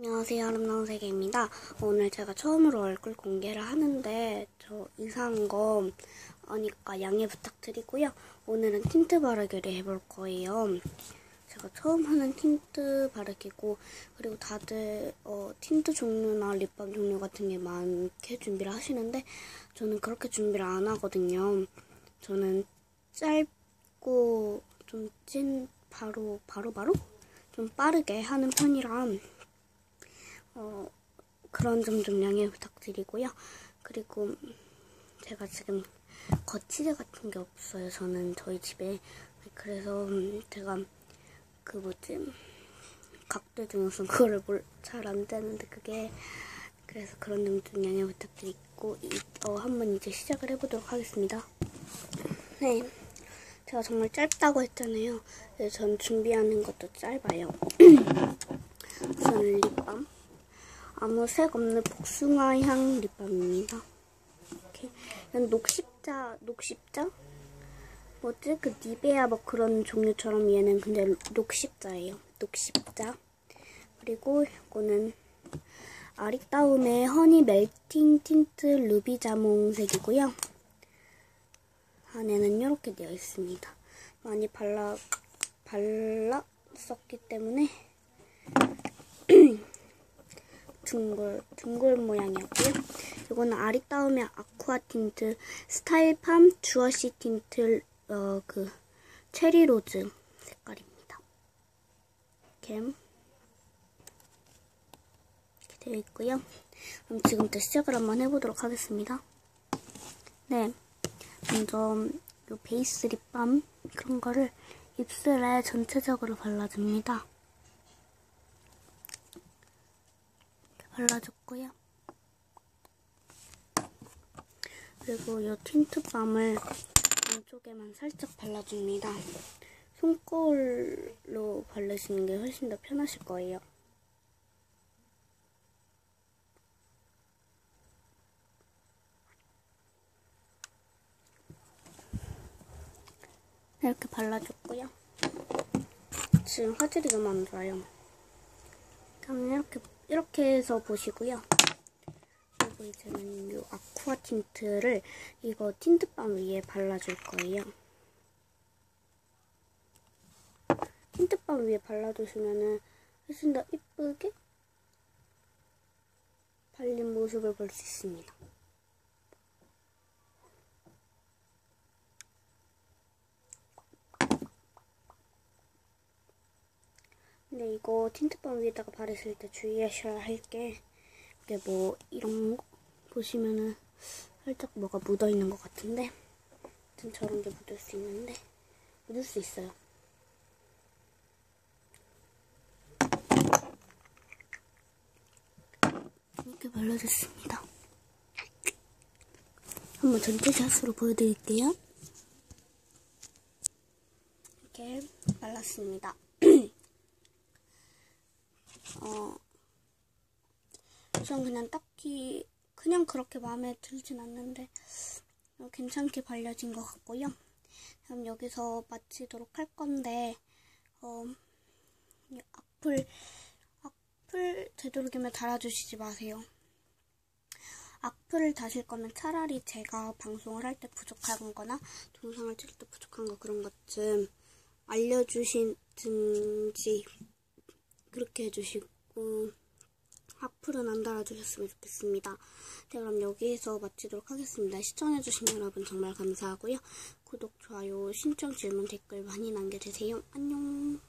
안녕하세요. 아름다운 세계입니다. 오늘 제가 처음으로 얼굴 공개를 하는데 저 이상한 거 하니까 양해 부탁드리고요. 오늘은 틴트 바르기를 해볼 거예요. 제가 처음 하는 틴트 바르기고 그리고 다들 어, 틴트 종류나 립밤 종류 같은 게 많게 준비를 하시는데 저는 그렇게 준비를 안 하거든요. 저는 짧고 좀 찐 바로 바로 바로 좀 빠르게 하는 편이라 어, 그런 점 좀 양해 부탁드리고요. 그리고 제가 지금 거치대 같은 게 없어요. 저는 저희 집에 그래서 제가 그 뭐지 각도 중에서 그거를 잘 안 되는데 그게 그래서 그런 점 좀 양해 부탁드리고 이, 어, 한번 이제 시작을 해보도록 하겠습니다. 네. 제가 정말 짧다고 했잖아요. 전 준비하는 것도 짧아요. 저는 립밤. 아무 색 없는 복숭아 향 립밤입니다. 이렇게. 이건 녹십자, 녹십자? 뭐지? 그 니베아 뭐 그런 종류처럼 얘는 근데 녹십자예요. 녹십자. 그리고 이거는 아리따움의 허니 멜팅 틴트 루비 자몽색이고요. 안에는 이렇게 되어 있습니다. 많이 발라, 발랐었기 때문에 둥글, 둥글 모양이었고요. 이거는 아리따움의 아쿠아 틴트 스타일팜 주어시 틴트 어, 그 체리 로즈 색깔입니다. 이렇게, 이렇게 되어 있고요. 그럼 지금부터 시작을 한번 해보도록 하겠습니다. 네. 먼저 이 베이스 립밤 그런 거를 입술에 전체적으로 발라줍니다. 이렇게 발라줬고요. 그리고 이 틴트밤을 안쪽에만 살짝 발라줍니다. 손거울로 바르시는 게 훨씬 더 편하실 거예요. 이렇게 발라줬고요. 지금 화질이 너무 안 좋아요. 그럼 이렇게 이렇게 해서 보시고요. 그리고 이제는 이 아쿠아 틴트를 이거 틴트밤 위에 발라줄 거예요. 틴트밤 위에 발라주시면은 훨씬 더 이쁘게 발린 모습을 볼 수 있습니다. 근데 이거 틴트밤 위에다가 바르실 때 주의하셔야 할 게 이게 뭐 이런 거 보시면은 살짝 뭐가 묻어 있는 것 같은데 아무튼 저런 게 묻을 수 있는데 묻을 수 있어요. 이렇게 발라줬습니다. 한번 전체 샷으로 보여드릴게요. 이렇게 발랐습니다. 어, 전 그냥 딱히 그냥 그렇게 마음에 들진 않는데 어, 괜찮게 발려진 것 같고요. 그럼 여기서 마치도록 할 건데 어, 악플 악플 되도록이면 달아주시지 마세요. 악플을 다실 거면 차라리 제가 방송을 할 때 부족한 거나 동영상을 찍을 때 부족한 거 그런 것 좀 알려주시든지 그렇게 해주시고 악플은 안 달아주셨으면 좋겠습니다. 네, 그럼 여기에서 마치도록 하겠습니다. 시청해주신 여러분 정말 감사하고요. 구독, 좋아요, 신청, 질문, 댓글 많이 남겨주세요. 안녕.